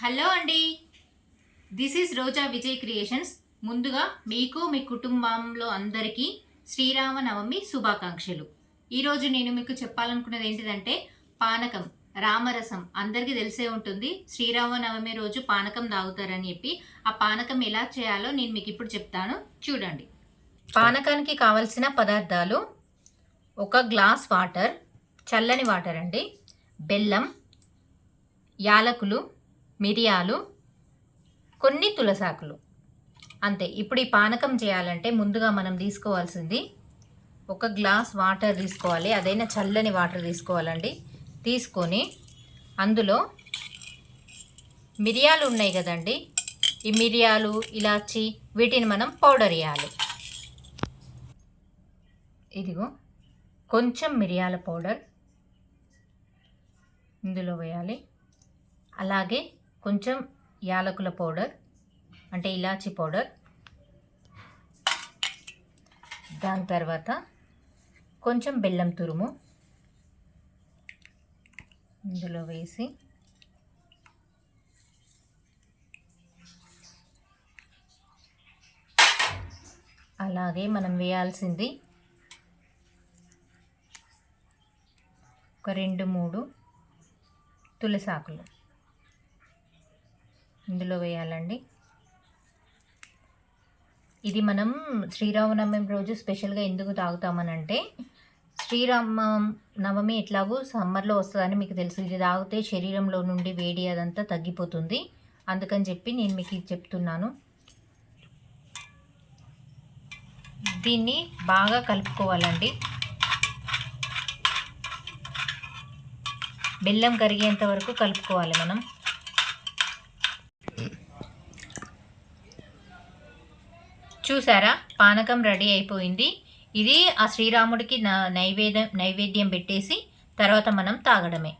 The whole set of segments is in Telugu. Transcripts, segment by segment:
హలో అండి. This is Roja Vijay creations. ముందుగా మీకు మీ కుటుంబంలో అందరికీ శ్రీరామనవమి శుభాకాంక్షలు. ఈరోజు నేను మీకు చెప్పాలనుకున్నది ఏంటిదంటే పానకం రామరసం అందరికీ తెలిసే ఉంటుంది. శ్రీరామనవమి రోజు పానకం తాగుతారని చెప్పి. ఆ పానకం ఎలా చేయాలో నేను మీకు ఇప్పుడు చెప్తాను. చూడండి. పానకానికి కావలసిన పదార్థాలు ఒక గ్లాస్ వాటర్ చల్లని వాటర్ అండి. బెల్లం యాలకులు మిరియాలు కొన్ని తులసాకులు. అంతే ఇప్పుడు ఈ పానకం చేయాలంటే ముందుగా మనం తీసుకోవాల్సింది ఒక గ్లాస్ వాటర్ తీసుకోవాలి. అదైనా చల్లని వాటర్ తీసుకోవాలండి. తీసుకొని అందులో మిరియాలు ఉన్నాయి కదండి ఈ మిరియాలు ఇలాచి వీటిని మనం పౌడర్ వేయాలి ఇదిగో కొంచెం మిరియాల పౌడర్ ఇందులో వేయాలి. అలాగే కొంచెం యాలకుల పౌడర్ అంటే ఇలాచి పౌడర్. దాని తర్వాత కొంచెం బెల్లం తురుము ఇందులో వేసి అలాగే మనం వేయాల్సింది ఒక రెండు మూడు తులసాకులు. ఇందులో వేయాలండి. ఇది మనం శ్రీరామనవమి రోజు స్పెషల్గా ఎందుకు తాగుతామనంటే శ్రీరామ నవమి ఎట్లాగో సమ్మర్లో వస్తుందని మీకు తెలుసు. ఇది తాగితే శరీరంలో నుండి వేడి అదంతా తగ్గిపోతుంది. అందుకని చెప్పి నేను మీకు ఇది చెప్తున్నాను. దీన్ని బాగా కలుపుకోవాలండి. బెల్లం కరిగేంత వరకు కలుపుకోవాలి మనం. చూసారా? పానకం రెడీ అయిపోయింది. ఇది ఆ శ్రీరాముడికి నా నైవేద్యం నైవేద్యం పెట్టేసి తర్వాత మనం తాగడమే.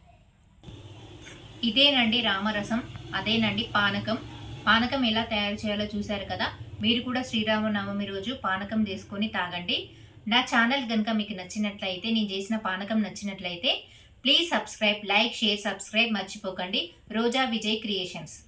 ఇదేనండి రామరసం అదేనండి పానకం. పానకం ఎలా తయారు చేయాలో చూశారు కదా? మీరు కూడా శ్రీరామనవమి రోజు పానకం చేసుకొని తాగండి. నా ఛానల్ కనుక మీకు నచ్చినట్లయితే నేను చేసిన పానకం నచ్చినట్లయితే please subscribe like share subscribe మర్చిపోకండి. రోజా విజయ్ క్రియేషన్స్.